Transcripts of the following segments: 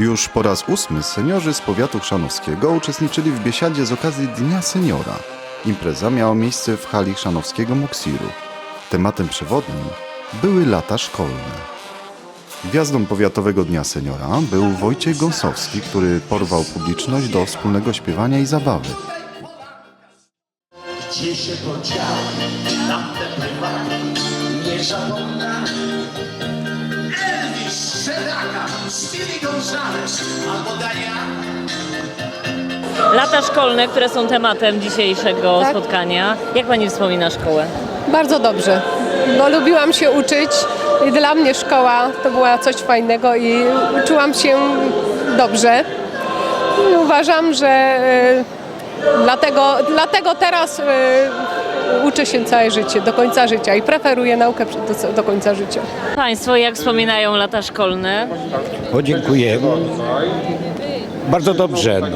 Już po raz ósmy seniorzy z powiatu chrzanowskiego uczestniczyli w biesiadzie z okazji Dnia Seniora. Impreza miała miejsce w hali chrzanowskiego Moksiru. Tematem przewodnim były lata szkolne. Gwiazdą Powiatowego Dnia Seniora był Wojciech Gąsowski, który porwał publiczność do wspólnego śpiewania i zabawy. Gdzie się podziały tamte prywatne Nie zapomnę Gonzales Albo Lata szkolne, które są tematem dzisiejszego Tak. spotkania. Jak pani wspomina szkołę? Bardzo dobrze, bo lubiłam się uczyć i dla mnie szkoła to była coś fajnego i uczyłam się dobrze. I uważam, że e, dlatego, dlatego teraz e, uczę się całe życie, do końca życia i preferuję naukę do, do końca życia. Państwo jak wspominają lata szkolne? O, dziękuję. Bardzo dobrze. No.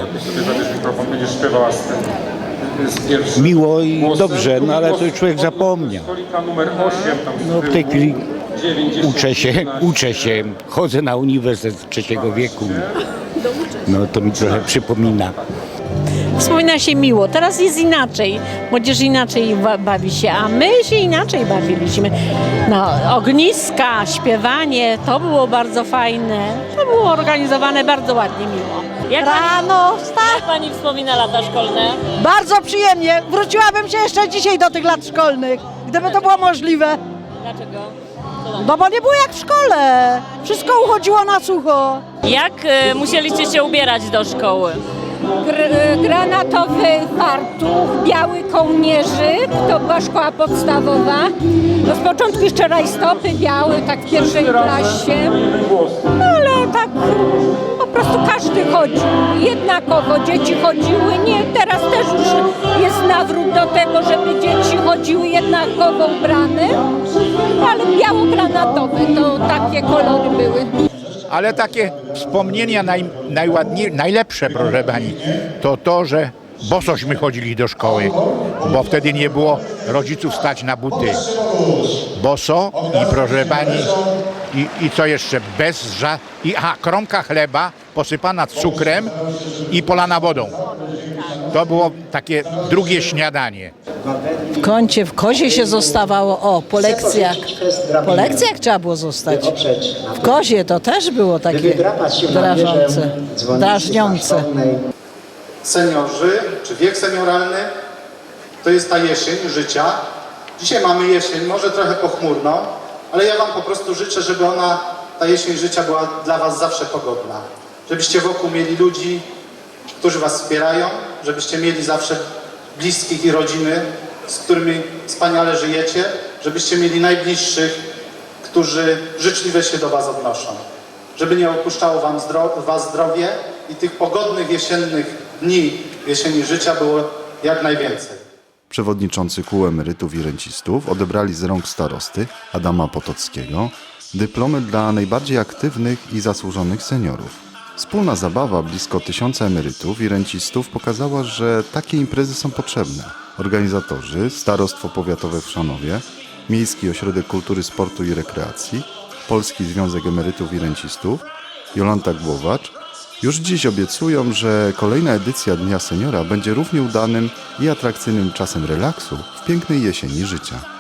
Miło i dobrze, no ale to człowiek głos zapomnia. Stolika numer 8, tam z No, w tej chwili 9, 10, uczę się, 15. uczę się, chodzę na uniwersytet z trzeciego wieku. No to mi trochę przypomina. Wspomina się miło. Teraz jest inaczej. Młodzież inaczej ba- bawi się, a my się inaczej bawiliśmy. No, ogniska, śpiewanie, to było bardzo fajne. To było organizowane bardzo ładnie, miło. Jak pani, Rano, tak, jak pani wspomina lata szkolne? bardzo przyjemnie. Wróciłabym się jeszcze dzisiaj do tych lat szkolnych, gdyby to było możliwe. Dlaczego? No bo nie było jak w szkole. Wszystko uchodziło na sucho. Jak e, musieliście się ubierać do szkoły? Gr- granatowy fartuch, biały kołnierzyk, to była szkoła podstawowa. No z początku jeszcze rajstopy białe, tak w pierwszej klasie. No ale tak po prostu każdy chodził. Jednakowo dzieci chodziły. Nie, teraz też już jest nawrót do tego, żeby dzieci chodziły jednakowo ubrane. Ale biało-granatowe to takie kolory były. Ale takie wspomnienia naj, najładnie, najlepsze, proszę pani, to to, że bosośmy chodzili do szkoły, bo wtedy nie było rodziców stać na buty. Boso i proszę pani, i, i co jeszcze, bez ża... I, aha, kromka chleba posypana cukrem i polana wodą. To było takie drugie śniadanie. W kącie, w kozie się zostawało. O, po lekcjach. Po lekcjach trzeba było zostać. W kozie to też było takie drażące, drażniące. seniorzy, czy wiek senioralny, to jest ta jesień życia. Dzisiaj mamy jesień, może trochę pochmurną, ale ja Wam po prostu życzę, żeby ona, ta jesień życia była dla Was zawsze pogodna. Żebyście wokół mieli ludzi, którzy Was wspierają, żebyście mieli zawsze bliskich i rodziny, z którymi wspaniale żyjecie, żebyście mieli najbliższych, którzy życzliwie się do Was odnoszą. Żeby nie opuszczało wam zdro Was zdrowie i tych pogodnych jesiennych dni jesieni życia było jak najwięcej. Przewodniczący kół emerytów i rencistów odebrali z rąk starosty Adama Potockiego dyplomy dla najbardziej aktywnych i zasłużonych seniorów. Wspólna zabawa blisko tysiąca emerytów i rencistów pokazała, że takie imprezy są potrzebne. Organizatorzy, Starostwo Powiatowe w Szanowie, Miejski Ośrodek Kultury, Sportu i Rekreacji, Polski Związek Emerytów i Rencistów, Jolanta Głowacz już dziś obiecują, że kolejna edycja Dnia Seniora będzie równie udanym i atrakcyjnym czasem relaksu w pięknej jesieni życia.